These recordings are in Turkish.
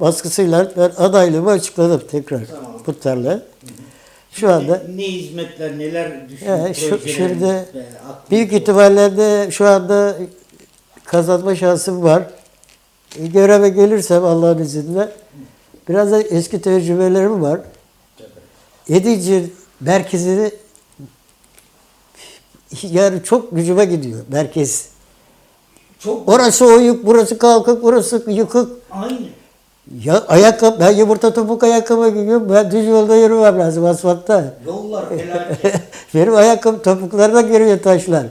baskısıyla ben adaylığımı açıkladım tekrar Tamam. muhtarla. Şu anda ne, ne hizmetler, neler düşün, Ya, şu- şimdi aklınızda büyük ihtimalle de şu anda kazanma şansım var. E, Göreve gelirsem Allah'ın izniyle biraz da eski tecrübelerim var. Edici merkezini yani çok gücüme gidiyor merkez. Çok Orası oyuk, burası kalkık, burası yıkık. aynı. Ya ayakkabı, ben yumurta topuk ayakkabı giyiyorum. Ben düz yolda yürümem lazım asfaltta. Yollar felaket. Benim ayakkabı topuklarına giriyor taşlar.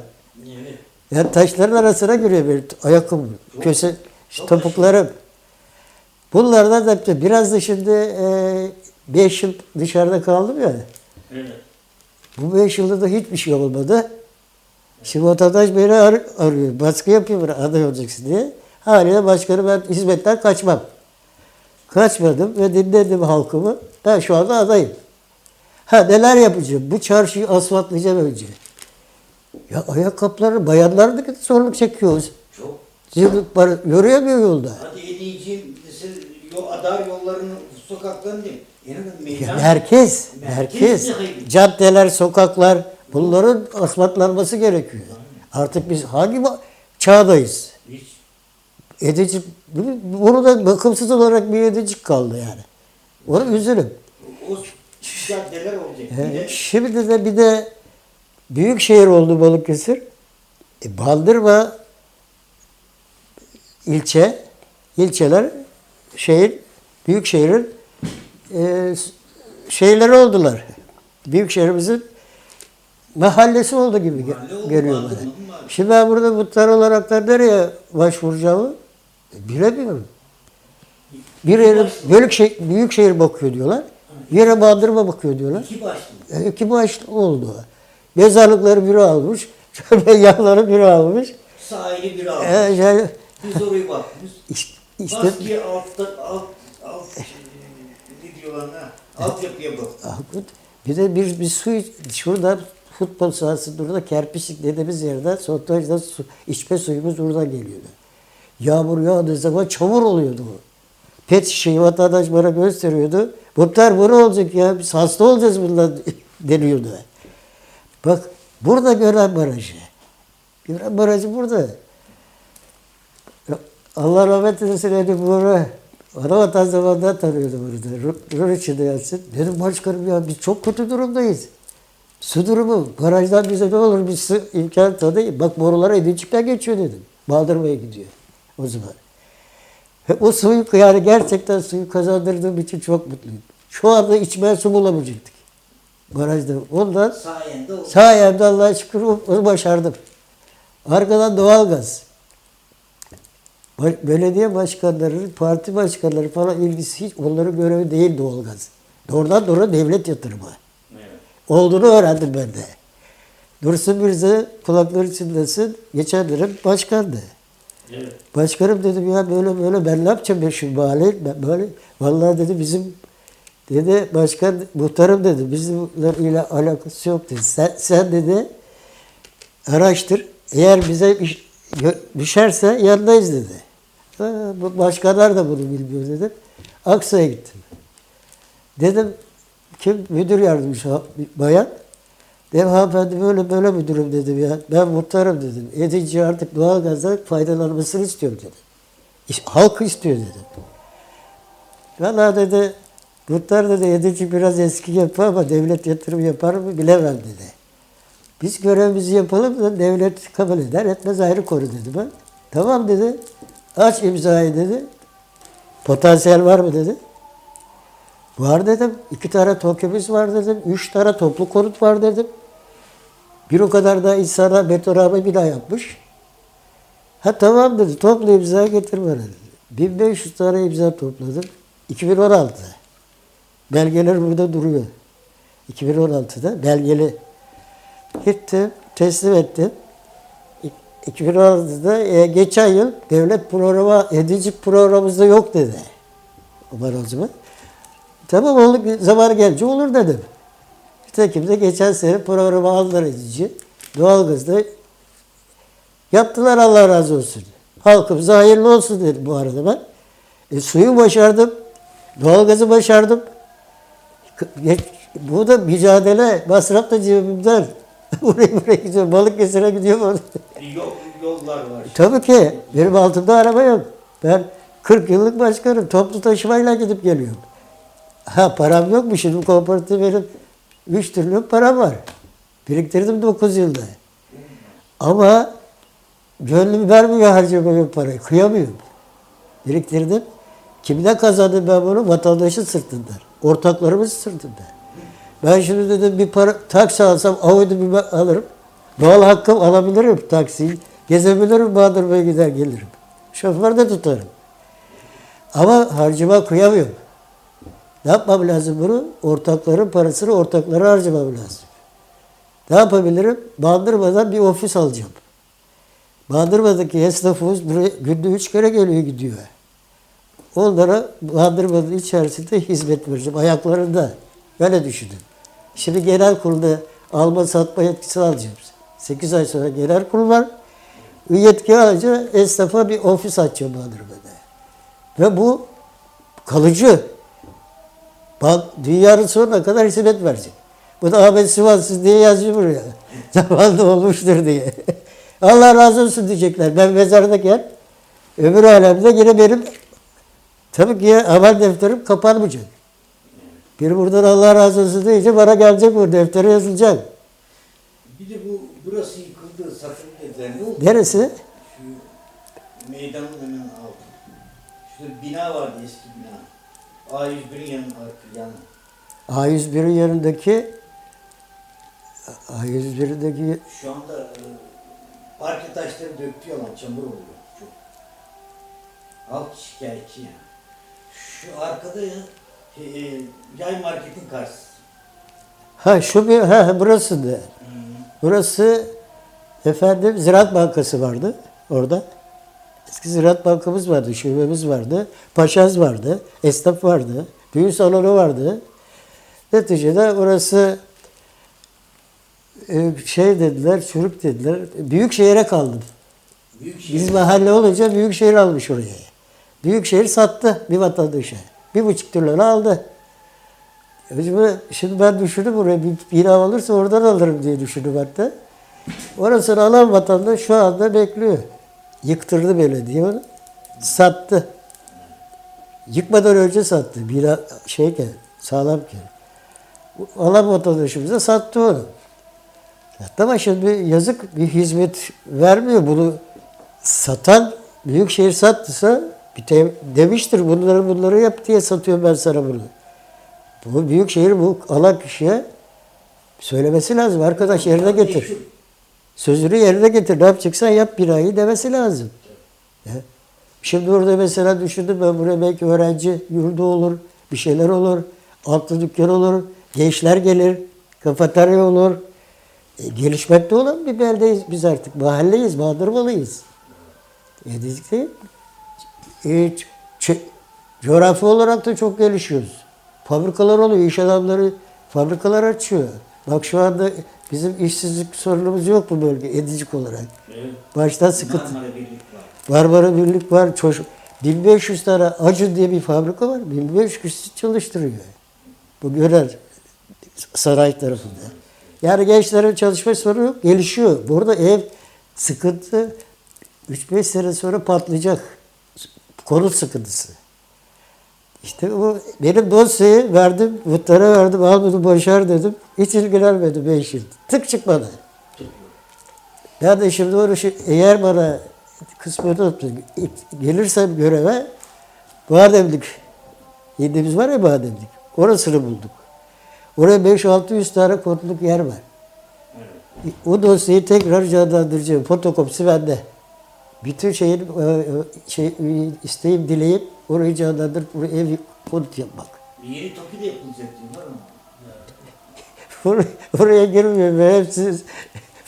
evet. Yani taşların arasına giriyor benim ayakkabım, köse, çok topuklarım. Bunlardan da biraz da şimdi 5 yıl dışarıda kaldım ya. Evet. Bu 5 yılda da hiçbir şey olmadı. Şimdi vatandaş beni ar- arıyor. Baskı yapıyor bana aday olacaksın diye. Haliyle başkanı ben hizmetten kaçmam. Kaçmadım ve dinledim halkımı. Ben şu anda adayım. Ha neler yapacağım? Bu çarşıyı asfaltlayacağım önce. Ya ayakkabıları, bayanlar da sorunluk çekiyoruz. Çok. Zırhlık var, yürüyemiyor yolda. Hadi Ediciğim, siz yol, adar yollarını, sokaklarını değil. Meydan. merkez, Merkez merkez, caddeler, sokaklar bunların asfaltlanması gerekiyor. Artık biz hangi çağdayız? Hiç. Edici, bunu da bakımsız olarak bir edici kaldı yani. Onu üzülüm. O caddeler olacak. Bir de Şimdi de bir de büyük şehir oldu Balıkesir. E, Bandırma ilçe, ilçeler şehir, büyük şehrin e, şeyleri oldular. Büyük şehrimizin mahallesi oldu gibi Mahalle görüyorlar. Şimdi ben burada muhtar olarak da nereye başvuracağımı bilemiyorum. Bir yere bölük şey, büyük şehir bakıyor diyorlar. Bir yere bandırma bakıyor diyorlar. iki başlı. E, İki başlı oldu. Mezarlıkları biri almış. Yanları biri almış. Sahili bir aldı. E, yani, Biz oraya bakmış. işte, işte Baskıya altta, alt, alt, ne diyorlar ha? Altyapıya bak. Akut. Bir de bir, bir su şurada futbol sahası burada kerpiçlik dediğimiz yerden sontajda su, içme suyumuz buradan geliyordu. Yağmur yağdığı zaman çamur oluyordu o. Pet şişeyi vatandaş bana gösteriyordu. Muhtar bu ne olacak ya? Biz hasta olacağız bundan deniyordu. Bak burada Gören Barajı. Gören Barajı burada. Allah rahmet eylesin Edi Buğra. Ana vatan zamanından tanıyordu burada. Ruh içinde yatsın. Dedim başkanım ya biz çok kötü durumdayız. Su durumu, barajdan bize ne olur bir su imkan tanıyın. Bak borular Edincik'ten geçiyor dedim. Baldırmaya gidiyor o zaman. Ve o suyu yani gerçekten suyu kazandırdığım için çok mutluyum. Şu anda içmeye su bulamayacaktık. Barajda. Ondan sayemde Allah'a şükür onu başardım. Arkadan doğalgaz. Belediye başkanları, parti başkanları falan ilgisi hiç onların görevi değil doğalgaz. Doğrudan doğru devlet yatırımı. Evet. Olduğunu öğrendim ben de. Dursun Mirza kulakları çınlasın. Geçen dönem başkandı. Evet. Başkanım dedim ya böyle böyle ben ne yapacağım ben şu mahalleyi ben böyle vallahi dedi bizim dedi başkan muhtarım dedi bizimle alakası yok dedi. Sen, sen dedi araştır eğer bize gö- düşerse yanındayız dedi. Bu başkanlar da bunu bilmiyor dedim. Aksa'ya gittim. Dedim kim müdür yardımcısı bayan. Dedim hanımefendi böyle böyle müdürüm dedim ya. Ben muhtarım dedim. Edici artık doğalgazdan faydalanmasını istiyorum dedim. İş- Halk istiyor dedim. Valla dedi muhtar dedi edici biraz eski yapı ama devlet yatırım yapar mı bilemem dedi. Biz görevimizi yapalım da devlet kabul eder etmez ayrı konu dedi ben. Tamam dedi. Aç imzayı dedi. Potansiyel var mı dedi. Var dedim. İki tane TOKİ'miz var dedim. Üç tane toplu konut var dedim. Bir o kadar da insana betonarme bina yapmış. Ha tamam dedi. Toplu imza getir bana dedi. 1500 tane imza topladım. 2016. Belgeler burada duruyor. 2016'da belgeli. Gittim, teslim ettim. İ- 2016'da e, geçen yıl devlet programı, edici programımızda yok dedi. Ömer o zaman. Tamam bir zamanı gelince olur dedim. Nitekim de geçen sene programı aldılar edici. Doğalgazda yaptılar Allah razı olsun. Halkımıza hayırlı olsun dedim bu arada ben. E, suyu başardım. Doğalgazı başardım. Bu da mücadele. Masraf da cebimden. buraya buraya gidiyor. Balıkesir'e gidiyor. Yol, yollar var. Tabii ki. Benim altımda araba yok. Ben 40 yıllık başkanım. Toplu taşımayla gidip geliyorum. Ha param yok mu? Şimdi kooperatif benim 3 trilyon param var. Biriktirdim 9 yılda. Ama gönlüm vermiyor harcamaya parayı. Kıyamıyorum. Biriktirdim. Kimden kazandım ben bunu? Vatandaşın sırtından. Ortaklarımız sırtından. Ben şimdi dedim bir para taksi alsam Audi bir bak- alırım. Doğal hakkım alabilirim taksiyi. Gezebilirim Bandırma'ya gider gelirim. Şoför de tutarım. Ama harcama kıyamıyorum. Ne yapmam lazım bunu? Ortakların parasını ortaklara harcamam lazım. Ne yapabilirim? Bandırma'dan bir ofis alacağım. Bandırma'daki esnafımız günde üç kere geliyor gidiyor. Onlara Bandırma'nın içerisinde hizmet vereceğim. Ayaklarında. Böyle düşünün. Şimdi genel kurulda alma satma yetkisi alacağım. 8 ay sonra genel kurul var. Yetki alınca esnafa bir ofis açacağım Bandırma'da. Ve bu kalıcı. Bak dünyanın sonuna kadar hizmet verecek. Bu da Ahmet Sivansız diye yazıyor buraya. Zamanında olmuştur diye. Allah razı olsun diyecekler. Ben mezardayken öbür alemde yine benim tabii ki amel defterim kapanmayacak. Biri buradan Allah razı olsun deyince bana gelecek bu deftere yazılacak. Bir de bu burası yıkıldı, satıldı dediler. Ne oldu? Neresi? Şu meydanın hemen altı. Şurada bir bina vardı eski bina. A101'in yanı arka yanı. A101'in yanındaki A101'deki Şu anda e, parke taşları döktü yalan çamur oluyor çok. Halk şikayetçi yani. Şu arkada ya e, e, yay marketin karşısı. ha şu bir ha burası da. Hı. Burası efendim Ziraat Bankası vardı orada. Eski Ziraat Bankamız vardı, şubemiz vardı, paşaz vardı, esnaf vardı, düğün salonu vardı. Neticede orası e, şey dediler, çürük dediler. Büyük şehire kaldım. Büyük şey. Biz mahalle olunca büyük şehir almış oraya. Büyük şehir sattı bir vatandaşa. Bir buçuk trilyon aldı. Şimdi, şimdi ben düşündüm oraya bir bina alırsa oradan alırım diye düşündüm hatta. Orasını alan vatandaş şu anda bekliyor. Yıktırdı belediye onu. Sattı. Yıkmadan önce sattı. Bina şeyken, sağlamken. Alan vatandaşımıza sattı onu. Sattı ama şimdi yazık bir hizmet vermiyor. Bunu satan büyükşehir sattıysa bir te- demiştir bunları bunları yap diye satıyorum ben sana bunu. Bu büyükşehir bu alan kişiye söylemesi lazım. Arkadaş yerine getir. Sözünü yerine getir. Ne yapacaksan yap binayı demesi lazım. Şimdi orada mesela düşündüm ben buraya belki öğrenci yurdu olur, bir şeyler olur, altı dükkan olur, gençler gelir, kafeterya olur. E, gelişmekte olan bir beldeyiz biz artık. Mahalleyiz, Bandırmalıyız. Edecek değil. E, coğrafi olarak da çok gelişiyoruz. Fabrikalar oluyor, iş adamları fabrikalar açıyor. Bak şu anda bizim işsizlik sorunumuz yok bu bölge edicik olarak. Evet. Baştan sıkıntı. Marmara Birlik var. Marmara Birlik var. Çocuk. 1500 tane Acun diye bir fabrika var. 1500 kişi çalıştırıyor. Bu Görer saray tarafında. Yani gençlerin çalışma sorunu yok. Gelişiyor. Burada ev sıkıntı 3-5 sene sonra patlayacak. Konut sıkıntısı. İşte bu benim dosyayı verdim, muhtara verdim, al bunu boşar dedim. Hiç ilgilenmedi 5 yıl. Tık çıkmadı. Ben de şimdi onu şu, eğer bana kısmet olsun, gelirsem göreve Bademlik, yediğimiz var ya Bademlik, orasını bulduk. Oraya 5-600 tane kontluk yer var. O dosyayı tekrar canlandıracağım. Fotokopisi bende. Bütün şeyin e, e, şey, e, isteğim, dileğim orayı canlandırıp buraya ev konut yapmak. Bir yeri Toki'de yapılacak diyorlar ama. Oraya, oraya girmiyorum ben hepsi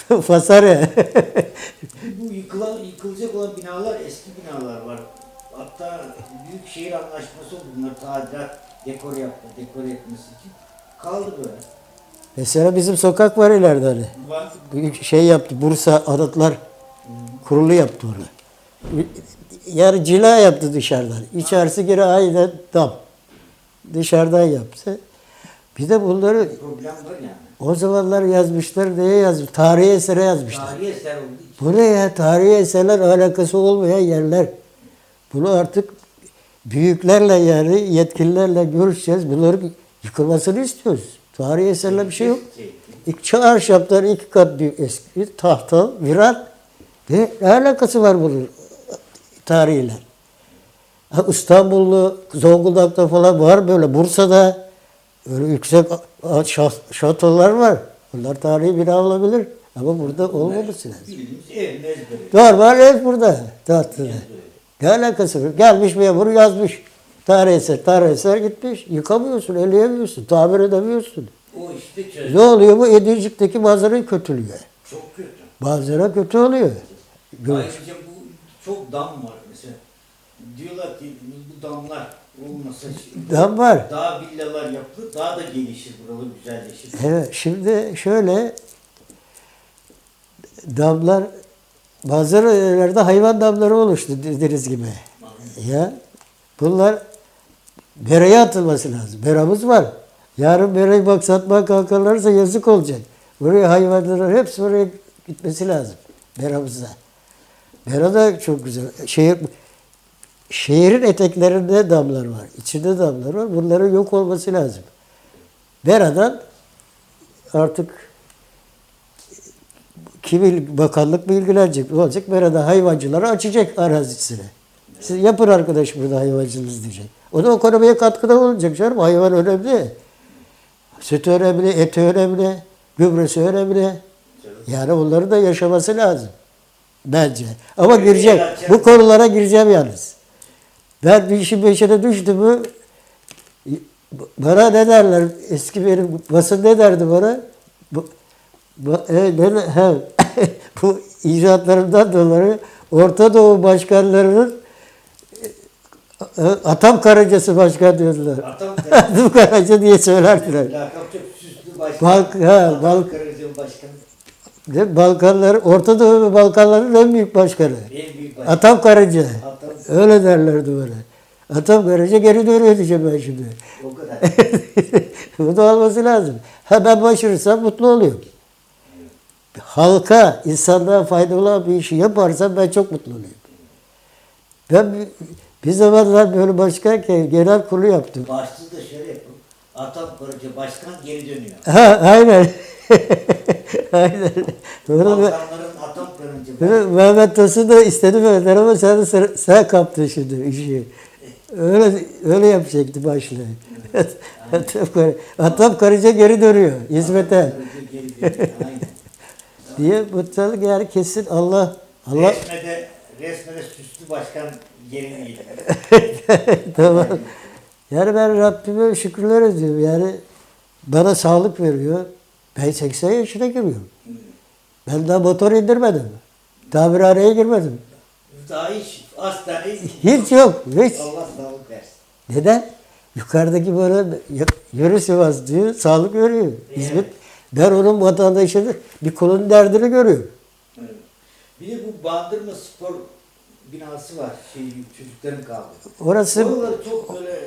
fasare. Bu yıkılan, yıkılacak olan binalar eski binalar var. Hatta büyük şehir anlaşması oldu bunlar tadilat, dekor yaptı, dekor etmesi için. Kaldı böyle. Mesela bizim sokak var ileride hani. Var. Büyük şey yaptı. Bursa Anıtlar Kurulu yaptı onu. yarı cila yaptı dışarıdan. İçerisi geri aynen dam. Dışarıdan yaptı. Bir de bunları yani. o zamanlar yazmışlar neye yazmış? Tarihi esere yazmışlar. Tarihi eser için. Bu ne ya? Tarihi eserler alakası olmayan yerler. Bunu artık büyüklerle yani yetkililerle görüşeceğiz. Bunların yıkılmasını istiyoruz. Tarihi eserler bir şey yok. İlk çarşaflar iki kat büyük eski tahta, viran. Ne, ne alakası var bunun tarihiyle? Ha, İstanbul'lu, Zonguldak'ta falan var böyle. Bursa'da öyle yüksek şatolar var. Bunlar tarihi bina olabilir. Ama burada olmaması lazım. Normal ev burada. Tahtada. Ne alakası var? Gelmiş memur yazmış. Tarih eser, tarih eser gitmiş. Yıkamıyorsun, eleyemiyorsun, tamir edemiyorsun. O işte çözüm. Ne oluyor bu? Edicik'teki manzarayı kötülüyor. Çok kötü. Manzara kötü oluyor. Gör- Ayrıca bu çok dam var mesela. Diyorlar ki bu damlar olmasa şey- Dam var. daha villalar yapılır, daha da gelişir buralar güzelleşir. Evet, şimdi şöyle damlar bazı yerlerde hayvan damları oluştu dediğiniz gibi. Ya bunlar meraya atılması lazım. Meramız var. Yarın merayı bak satmaya kalkarlarsa yazık olacak. Buraya hayvanların hepsi oraya gitmesi lazım. Meramızda. Mera da çok güzel. Şehir, şehrin eteklerinde damlar var. içinde damlar var. Bunların yok olması lazım. Mera'dan artık kim bakanlık mı ilgilenecek? Ne olacak? Mera'da hayvancıları açacak arazisini. Siz yapın arkadaş burada hayvancılığınız diyecek. O da ekonomiye katkıda olacak canım. Hayvan önemli. Sütü önemli, eti önemli, gübresi önemli. Yani onları da yaşaması lazım. Bence. Ama gireceğim. Bu konulara gireceğim yalnız. Ben bir işin peşine düştüm mü bana ne derler? Eski benim basın ne derdi bana? Bu, bu, e, ne, he, bu icraatlarımdan dolayı Orta Doğu başkanlarının e, Atam Karacası başkan diyordular. Atam Atam Karaca diye söylerdiler. Lakap çok süslü başkan. Balk, ha, Atam Balk, Karaca başkanı. Balkanlar, Orta Doğu ve Balkanların en büyük başkanı. En büyük başkan. Atam Karaca. Atam Öyle derlerdi bana. Atam Karaca geri dönüyor diyeceğim ben şimdi. o kadar. Bu da olması lazım. Ha ben başarırsam mutlu oluyorum. Halka, insanlığa faydalı olan bir işi yaparsam ben çok mutlu oluyorum. Ben bir zamanlar böyle başkanken genel kurulu yaptım. Başlığı da şöyle yapın. Atam Karaca başkan geri dönüyor. Ha, aynen. aynen. Doğru. Mehmet Tosun da istedi böyle ama sen, sıra- sen kaptın şimdi işi. Öyle öyle yapacaktı başlığı. Atam, Kar- Atam Karaca geri dönüyor hizmete. Diye mutluluk yani kesin Allah Allah Resmede, resmede süslü başkan yerine gidiyor. tamam. Yani ben Rabbime şükürler ediyorum. Yani bana sağlık veriyor. Ben 80 yaşına giriyorum. Ben daha motor indirmedim. Tamirhaneye girmedim. Daha hiç hastane Hiç yok. Hiç. Allah sağlık versin. Neden? Yukarıdaki böyle yürü Sivas diyor, sağlık veriyor. Hizmet. Ben onun vatandaşını bir kulun derdini görüyorum. Evet. Bir de bu Bandırma Spor binası var. Şey, çocukların kaldı. Orası Oraları çok böyle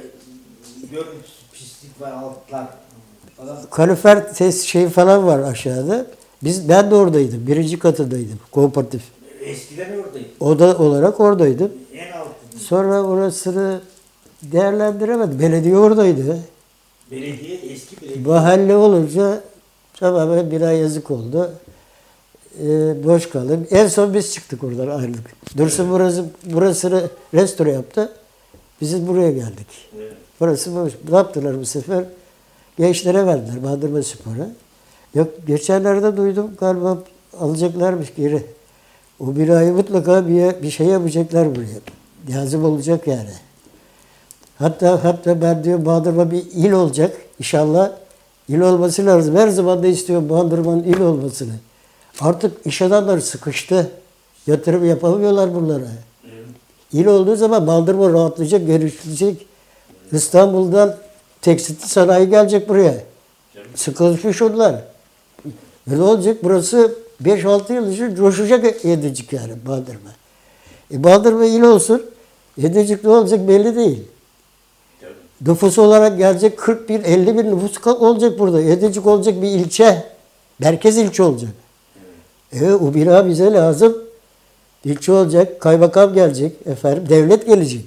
görüntüsü, pislik var, altlar kalorifer ses şey falan var aşağıda. Biz ben de oradaydım. Birinci katındaydım. Kooperatif. Eskiden oradaydı. Oda olarak oradaydım. En altı. Sonra orasını değerlendiremedim. Belediye oradaydı. Belediye, eski belediye. Mahalle olunca tamamen bina yazık oldu. Ee, boş kaldı. En son biz çıktık oradan ayrıldık. Dursun burası, burasını restore yaptı. Biz buraya geldik. Evet. Burası boş. Ne yaptılar bu sefer? Gençlere verdiler Bandırma Spor'a. Yok geçenlerde duydum galiba alacaklarmış geri. O binayı mutlaka bir, bir şey yapacaklar buraya. Lazım olacak yani. Hatta hatta ben diyor Bandırma bir il olacak inşallah. İl olması lazım. Her zaman da istiyorum Bandırma'nın il olmasını. Artık iş adamları sıkıştı. Yatırım yapamıyorlar bunlara. İl olduğu zaman Bandırma rahatlayacak, gelişecek. İstanbul'dan tekstil sanayi gelecek buraya. Sıkılmış onlar. Ne olacak? Burası 5-6 yıl için coşacak edecek yani Bandırma. E Bandırma il olsun. Edecik ne olacak belli değil. Nüfus olarak gelecek 40 bin, 50 bin nüfus olacak burada. Edecik olacak bir ilçe. Merkez ilçe olacak. E o bina bize lazım. İlçe olacak, kaymakam gelecek, efendim devlet gelecek.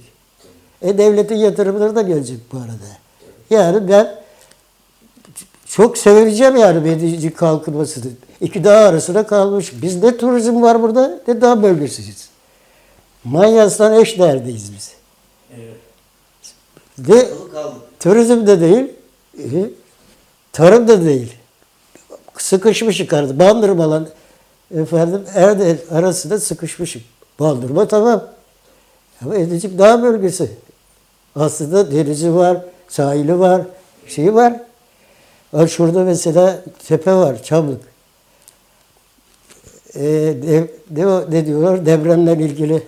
E devletin yatırımları da gelecek bu arada. Yani ben çok sevineceğim yani Bedicik kalkınmasını. İki dağ arasında kalmış. Biz ne turizm var burada ne dağ bölgesiyiz. Manyas'tan eş neredeyiz biz. Evet. De, turizm de değil, e, tarım da değil. Sıkışmışık arada. Bandırmalan efendim Erdel arasında sıkışmışık. Bandırma tamam. Ama Edecik dağ bölgesi. Aslında denizi var, sahili var, şeyi var. Ha şurada mesela tepe var, Çamlık. Ee, ne, o- ne diyorlar? Depremle ilgili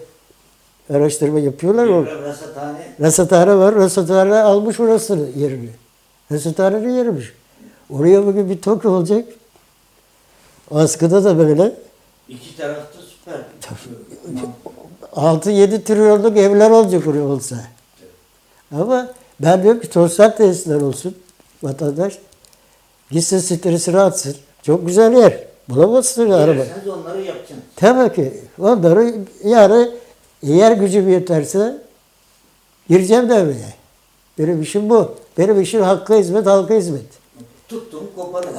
araştırma yapıyorlar. orada. Deprem rasathane. Rasathane var. Rasathane almış orasını yerini. Rasathanenin yeriymiş. Oraya bugün bir tok olacak. Askıda da böyle. İki tarafta süper. 6-7 trilyonluk evler olacak oraya olsa. Ama ben diyorum ki sosyal tesisler olsun vatandaş. Gitsin stresini atsın. Çok güzel yer. Bulamazsın araba. Girerseniz onları yapacaksınız. Tabii ki. Onları yani eğer gücüm yeterse gireceğim devreye. Benim işim bu. Benim işim hakka hizmet, halka hizmet. Tuttum koparın.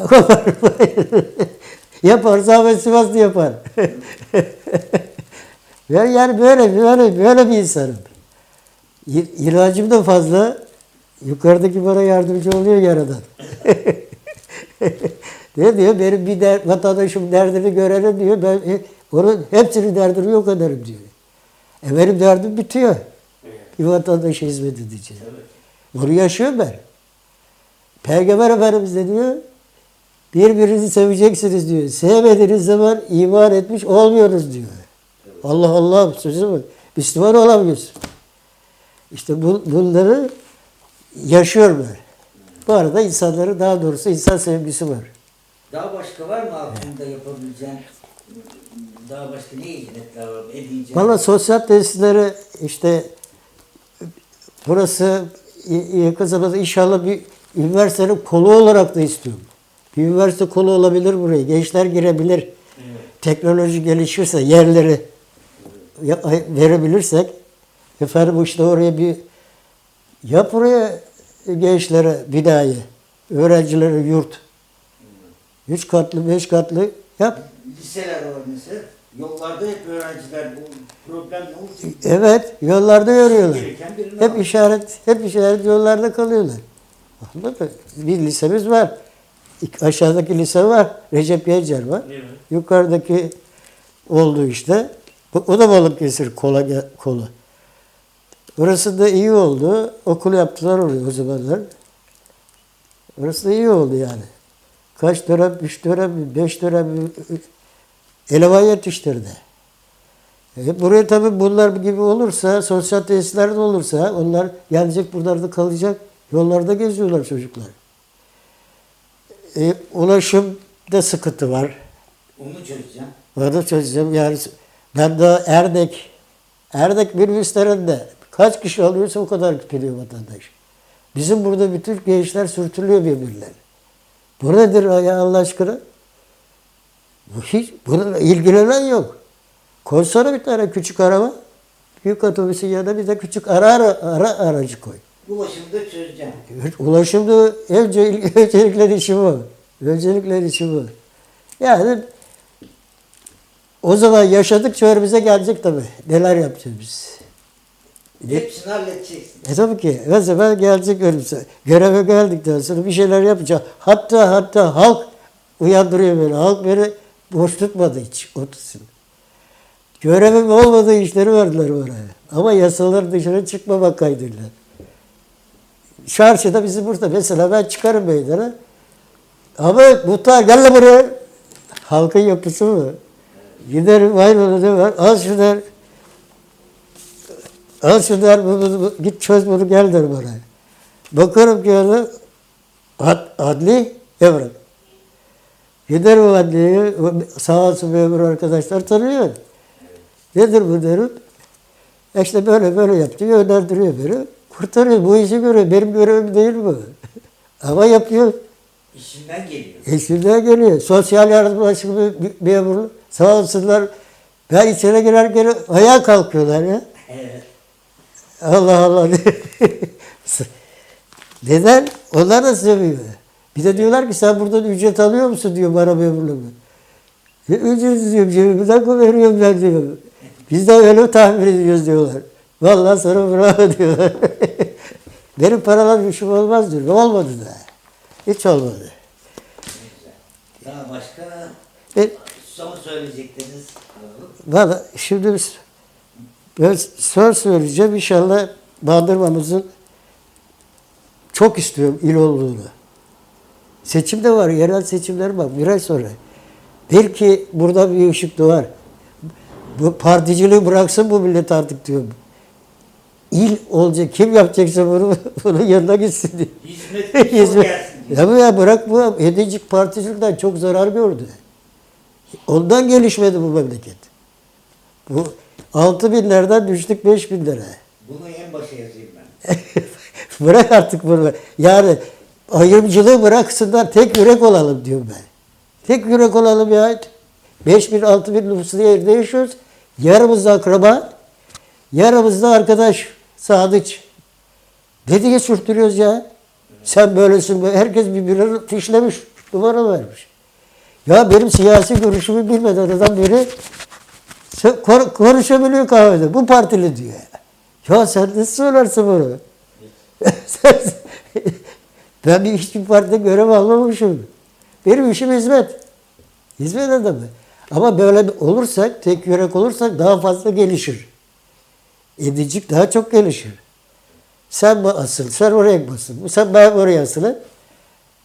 Yaparsa Ahmet Sivaslı yapar. ben yani böyle, böyle, böyle bir insanım. İ- İracım da fazla. Yukarıdaki bana yardımcı oluyor yaradan. ne diyor? Benim bir der, vatandaşım derdini görelim diyor. Ben e, onun hepsinin derdini yok ederim diyor. E benim derdim bitiyor. Bir vatandaşa hizmet edeceğim. Evet. Bunu yaşıyorum ben. Peygamber Efendimiz de diyor, birbirinizi seveceksiniz diyor. Sevmediğiniz zaman iman etmiş olmuyoruz diyor. Allah Allah sözü mü? Müslüman olamıyorsun. İşte bu, bunları yaşıyorum ben. Bu arada insanların daha doğrusu insan sevgisi var. Daha başka var mı aklında yapabileceğin? Daha başka ne hizmetler var? Edeceğin? Valla sosyal tesisleri işte burası yakın zamanda inşallah bir üniversitenin kolu olarak da istiyorum. Bir üniversite kolu olabilir buraya. Gençler girebilir. Evet. Teknoloji gelişirse yerleri verebilirsek efendim işte oraya bir yap oraya gençlere binayı, öğrencilere yurt. Üç katlı, beş katlı yap. Liseler var mesela. Yollarda hep öğrenciler bu problem ne olacak? Evet, yollarda yürüyorlar. Hep al. işaret, hep işaret yollarda kalıyorlar. Anladın mı? Bir lisemiz var. Aşağıdaki lise var. Recep Yencer var. Evet. Yukarıdaki oldu işte. O da Balıkesir kola, kolu. Orası da iyi oldu. Okul yaptılar oraya o zamanlar. Orası da iyi oldu yani. Kaç dönem, üç dönem, beş dönem eleman yetiştirdi. E, buraya tabii bunlar gibi olursa, sosyal tesisler de olursa onlar gelecek buralarda kalacak. Yollarda geziyorlar çocuklar. E, ulaşımda sıkıntı var. Onu çözeceğim. Onu çözeceğim. Yani ben daha Erdek, Erdek minibüslerinde kaç kişi alıyorsa o kadar geliyor vatandaş. Bizim burada bütün gençler sürtülüyor birbirlerine. Bu nedir ya Allah aşkına? Bu hiç, bununla ilgilenen yok. Koysana bir tane küçük araba. Büyük otobüsün yanına bir de küçük ara, ara, ara aracı koy. Ulaşımı da çözeceğim. Ulaşımda önce, öncelikler işi bu. Öncelikler işi bu. Yani o zaman yaşadıkça önümüze gelecek tabii. Neler yapacağız biz. Hepsini halledeceksin. E tabii ki. O zaman gelecek önümüze. Göreve geldikten sonra bir şeyler yapacağız. Hatta hatta halk uyandırıyor beni. Halk beni boş tutmadı hiç. Otursun. Görevim olmadığı işleri verdiler bana. Ama yasalar dışına çıkmamak kaydıyla. Çarşıda bizim burada mesela ben çıkarım meydana. Ama muhtar gel lan buraya. Halkın yapısı mı? Giderim var? Al şunu der. Şunu der. bu- bu- bu- Git çöz bunu gel der bana. Bakarım ki ona ad, adli evrak. Giderim adliye. Sağ olsun memur arkadaşlar tanıyor. Nedir bu derim? E İşte böyle böyle yaptı, yönlendiriyor beni. Kurtarıyor. Bu işi görüyor. Benim görevim değil bu. Ama yapıyor. İşinden geliyor. Eşimden geliyor. Sosyal yardımlaşma memuru sağ olsunlar. Ben içeri girerken ayağa kalkıyorlar ya. Allah Allah. Neden? Onlar da seviyor. Bir de diyorlar ki sen buradan ücret alıyor musun diyor bana memurluğu. Ne ücret diyorum cebimden veriyorum ben diyor. Biz de öyle tahmin ediyoruz diyorlar. Vallahi sana bravo diyorlar. Benim paralar işim olmaz diyor. Olmadı da. Hiç olmadı. Daha başka E, son söyleyecekleriniz. Valla şimdi biz- ben söz söyleyeceğim inşallah Bandırmamızın çok istiyorum il olduğunu. Seçim de var, yerel seçimler var bir ay sonra. Belki burada bir ışık doğar. Bu particiliği bıraksın bu millet artık diyorum. İl olacak, kim yapacaksa bunu, bunun yanına gitsin diye. Hizmet Hizmet. Ya ya bırak bu hedicik particilikten çok zarar gördü. Ondan gelişmedi bu memleket. Bu 6 binlerden düştük 5 binlere. Bunu en başa yazayım ben. bırak artık bunu. Yani ayrımcılığı bıraksınlar tek yürek olalım diyorum ben. Tek yürek olalım ya. 5 bin 6 bin nüfuslu yerde yaşıyoruz. Yarımız da akraba. Yarımız da arkadaş. Sadıç. Ne diye sürtürüyoruz ya? Sen böylesin. böyle. Herkes birbirine fişlemiş. Numara vermiş. Ya benim siyasi görüşümü bilmeden adam kon- konuşabiliyor kahvede. Bu partili diyor. Ya sen nasıl söylersin bunu? Ben bir hiçbir partide görev almamışım. Benim işim hizmet. Hizmet adamı. Ama böyle olursak, tek yürek olursak daha fazla gelişir. Edicik daha çok gelişir. Sen bu asıl, sen oraya basın. Sen ben oraya asılın.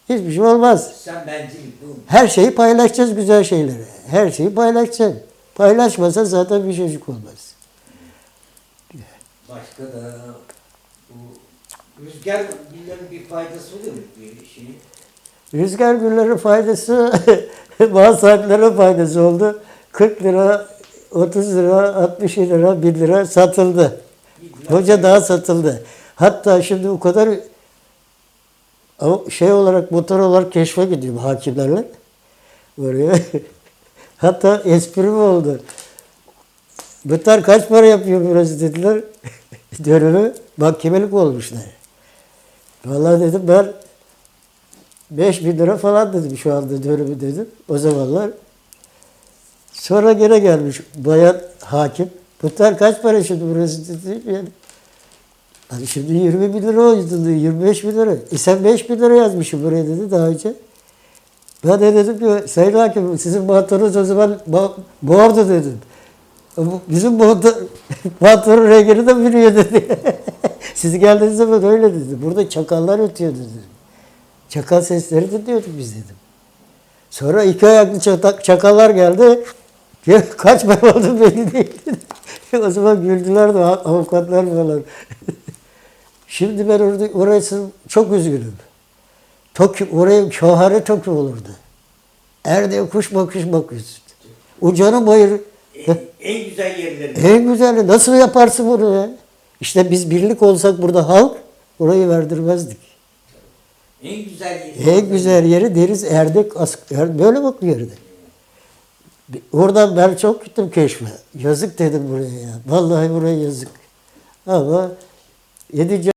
Hiçbir şey olmaz. Sen bencilik bu. Her şeyi paylaşacağız güzel şeyleri. Her şeyi paylaşacaksın. Paylaşmasa zaten bir çocuk olmaz. Başka da bu rüzgar güllerin bir faydası oluyor mu bir şey? Rüzgar gülleri faydası bazı saatlere faydası oldu. 40 lira, 30 lira, 60 lira, 1 lira satıldı. Hoca daha satıldı. Hatta şimdi o kadar şey olarak motor olarak keşfe gidiyorum hakimlerle. Oraya. Hatta espri mi oldu? Muhtar kaç para yapıyor burası dediler. Dönümü mahkemelik olmuşlar. Vallahi dedim ben 5 bin lira falan dedim şu anda dönümü dedim o zamanlar. Sonra gene gelmiş bayan hakim. Muhtar kaç para şimdi burası dedi. Yani, hani şimdi 20 bin lira oldu, 25 bin lira. E sen 5 bin lira yazmışsın buraya dedi daha önce. Ben de dedim ki Sayın Hakim sizin o zaman bo- bordu dedim. Bizim motor, motorun rengini de biliyor dedi. Siz geldiğiniz zaman öyle dedi. Burada çakallar ötüyor dedi. Çakal sesleri dinliyorduk biz dedim. Sonra iki ayaklı çakallar geldi. Kaç para oldu belli değil o zaman güldüler de avukatlar falan. Şimdi ben orada orası çok üzgünüm. Tokyo, oraya şahane Tokyo olurdu. Erde kuş bakış bakıyorsun. Ucanın bayır. En, en güzel yerleri. En güzeli nasıl yaparsın bunu ya? İşte biz birlik olsak burada halk orayı verdirmezdik. En güzel yeri. En güzel yeri deriz Erdek Ask böyle bakıyor yerde. Oradan ben çok gittim keşfe. Yazık dedim buraya ya. Vallahi buraya yazık. Ama yedi